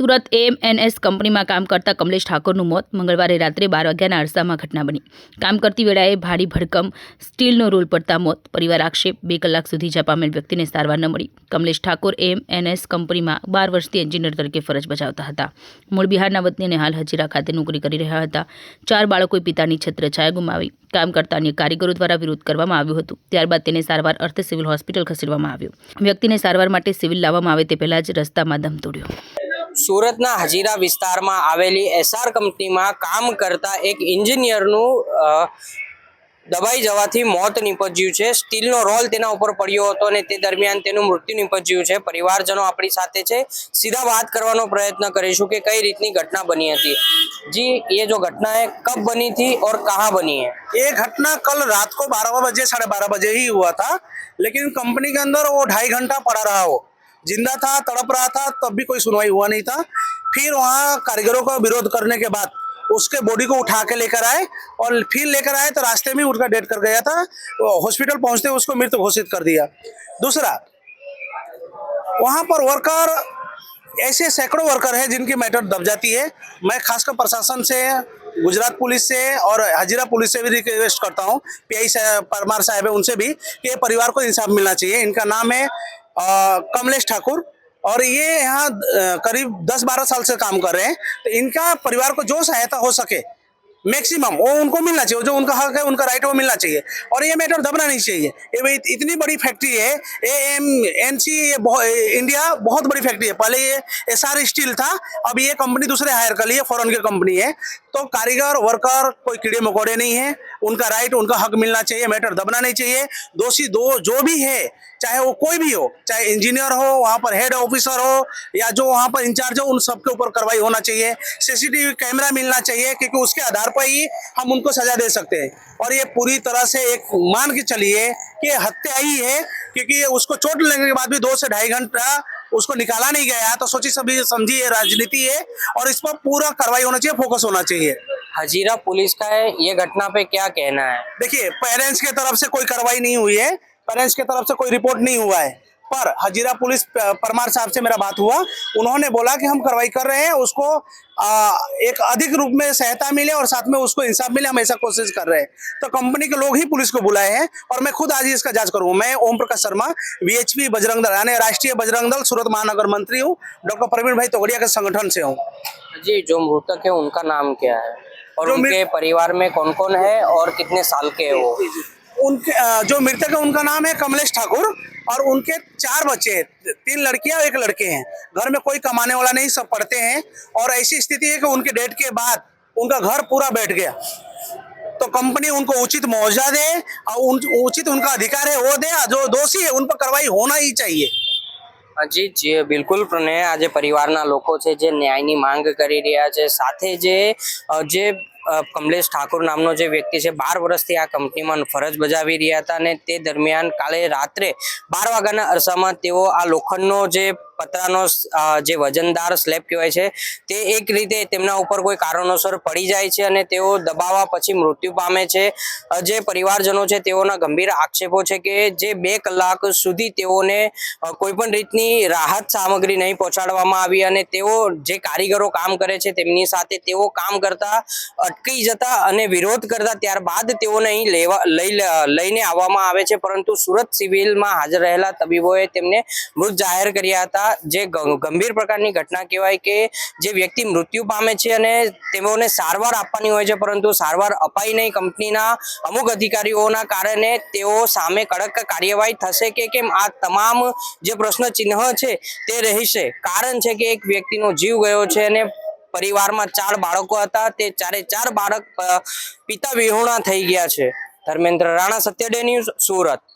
Surat MNS કંપનીમાં કામ કરતા કમલેશ ઠાકોરનું મોત મંગળવારે રાત્રે બાર વાગ્યાના અરસામાં ઘટના બની. કામ કરતી વેળાએ ભારી ભડકમ સ્ટીલનો રોલ પડતા મોત. પરિવાર આક્ષેપ, બે કલાક સુધી ઇજા પામેલ વ્યક્તિને સારવાર ન મળી. કમલેશ ઠાકોર એમએનએસ કંપનીમાં બાર વર્ષથી એન્જિનિયર તરીકે ફરજ બજાવતા હતા. મૂળ બિહારના વતની અને હાલ હજીરા ખાતે નોકરી કરી રહ્યા હતા. ચાર બાળકોએ પિતાની છત્રછાયા ગુમાવી. કામ કરતા અન્ય કારીગરો દ્વારા વિરોધ કરવામાં આવ્યું હતું. ત્યારબાદ તેને સારવાર અર્થે સિવિલ હોસ્પિટલ ખસેડવામાં આવ્યો. વ્યક્તિને સારવાર માટે સિવિલ લાવવામાં આવે તે પહેલા જ રસ્તામાં દમ તોડ્યો. સુરતના હજીરા વિસ્તારમાં આવેલી એસઆર કંપનીમાં કામ કરતા એક એન્જિનિયરનું અ, દબાઈ જવાથી મોત નીપજ્યું છે સ્ટીલનો રોલ તેના ઉપર પડ્યો હતો અને તે દરમિયાન તેનું મૃત્યુ નીપજ્યું છે પરિવારજનો આપણી સાથે છે સીધા વાત કરવાનો પ્રયત્ન કરીશું કે કઈ રીતની ઘટના બની હતી જી ये जो घटना है कब बनी थी और कहाँ बनी है ये घटना कल रात को बारह बजे साढ़े बारह बजे ही हुआ था लेकिन कंपनी के अंदर वो ढाई घंटा पड़ा रहा वो ज़िंदा था, तड़प रहा था, तब भी कोई सुनवाई हुआ नहीं था। फिर वहाँ कारीगरों का विरोध करने के बाद उसके बॉडी को उठा के लेकर आए और फिर लेकर आए तो रास्ते में उठकर डेट कर गया था। हॉस्पिटल पहुँचते उसको मृत घोषित कर दिया। दूसरा, वहाँ पर वर्कर ऐसे सैकड़ों वर्कर हैं जिनकी मैटर दब जाती है। मैं खासकर प्रशासन से, गुजरात पुलिस से और हजीरा पुलिस से भी रिक्वेस्ट करता हूँ। पीआई परमार साहब है उनसे भी कि परिवार को इंसाफ मिलना चाहिए। इनका नाम है कमलेश ठाकुर। और ये यहाँ करीब 10-12 साल से काम कर रहे हैं। तो इनका परिवार को जो सहायता हो सके मैक्सिमम वो उनको मिलना चाहिए। जो उनका हक है, उनका राइट वो मिलना चाहिए। और ये मैटर दबना नहीं चाहिए। ये इतनी बड़ी फैक्ट्री है। ए एम एन सी ये इंडिया बहुत बड़ी फैक्ट्री है। पहले ये एस आर स्टील था। अब ये कंपनी दूसरे हायर कर ली है फॉरन की कंपनी है। तो कारीगर वर्कर कोई कीड़े मकोड़े नहीं है। उनका राइट उनका हक मिलना चाहिए मैटर दबना नहीं चाहिए। दोषी दो, जो भी है, चाहे वो कोई भी हो, चाहे इंजीनियर हो, वहाँ पर हेड ऑफिसर हो, या जो वहाँ पर इंचार्ज हो, उन सबके ऊपर कार्रवाई होना चाहिए। सीसीटीवी कैमरा मिलना चाहिए, क्योंकि उसके आधार पर ही हम उनको सजा दे सकते हैं। और ये पूरी तरह से एक मान के चलिए कि हत्या ही है, क्योंकि उसको चोट लगने के बाद भी दो से ढाई घंटा उसको निकाला नहीं गया तो सोची सभी समझिए राजनीति है और इस पर पूरा कार्रवाई होना चाहिए फोकस होना चाहिए। हजीरा पुलिस का है ये घटना पे क्या कहना है? देखिए पेरेंट्स के तरफ़ से कोई कार्रवाई नहीं हुई है पेरेंट्स के तरफ़ से कोई रिपोर्ट नहीं हुआ है। पर हजीरा पुलिस परमार साहब से मेरा बात हुआ। उन्होंने बोला कि हम कार्रवाई कर रहे हैं उसको आ, एक अधिक रूप में सहायता मिले और साथ में उसको इंसाफ मिले हम ऐसा कोशिश कर रहे हैं। तो कंपनी के लोग ही पुलिस को बुलाए हैं और मैं खुद आज इसका जाँच करूँगा। मैं ओम प्रकाश शर्मा वीएचपी बजरंग दल यानी राष्ट्रीय बजरंग दल सूरत महानगर मंत्री हूँ। डॉक्टर प्रवीण भाई तोगड़िया के संगठन से हूँ। जी जो मृतक है उनका नाम क्या है? और उनके परिवार में कौन कौन है और कितने साल के है वो? उनके जो मृतक है उनका नाम है कमलेश ठाकुर। और उनके चार बच्चे हैं तीन लड़कियां और एक लड़के हैं घर में कोई कमाने वाला नहीं सब पढ़ते हैं और ऐसी स्थिति है कि उनके डेट के बाद उनका घर पूरा बैठ गया तो कंपनी उनको उचित मुआवजा दे और उन, उचित उनका अधिकार है वो दे और जो दोषी है उन पर कार्रवाई होना ही चाहिए જી જી બિલકુલ પ્રણય આજે પરિવારના લોકો છે જે ન્યાયની માંગ કરી રહ્યા છે સાથે જે અ, જે અ, કમલેશ ઠાકોર નામનો જે વ્યક્તિ છે, બાર વર્ષથી આ કંપનીમાં ફરજ બજાવી રહ્યા હતા અને તે દરમિયાન કાલે રાત્રે બાર વાગ્યાના અરસામાં તેઓ આ લોખંડનો જે પતરાનો જે વજનદાર સ્લેબ કહેવાય છે, તે એક રીતે તેમના ઉપર કોઈ કારણોસર પડી જાય છે અને તેઓ દબાવા પછી મૃત્યુ પામે છે. જે પરિવારજનો છે તેઓના ગંભીર આક્ષેપો છે કે જે બે કલાક સુધી તેઓને કોઈ પણ રીતની રાહત સામગ્રી નહીં પહોંચાડવામાં આવી અને તેઓ જે કારીગરો કામ કરે છે તેમની સાથે તેઓ કામ કરતા, અટકી જતા અને વિરોધ કરતા ત્યારબાદ તેઓને અહીં લેવા, લઈ લઈને આવવામાં આવે છે. પરંતુ સુરત સિવિલમાં હાજર રહેલા તબીબોએ તેમને મૃત જાહેર કર્યા હતા. જે ગંભીર પ્રકારની ઘટના કહેવાય કે જે વ્યક્તિ મૃત્યુ પામે છે અને તેઓને સારવાર આપવાની હોય છે, પરંતુ સારવાર અપાઈ નહીં કંપનીના અમુક અધિકારીઓના કારણે તેઓ સામે કડક કાર્યવાહી થશે કે કેમ? આ તમામ જે પ્રશ્ન ચિહ્ન છે તે રહેશે. કારણ છે કે એક વ્યક્તિનો જીવ ગયો છે અને પરિવારમાં ચાર બાળકો હતા. તે ચારે ચાર બાળક પિતા વિહોણા થઈ ગયા છે. ધર્મેન્દ્ર રાણા, સત્યડે ન્યૂઝ સુરત.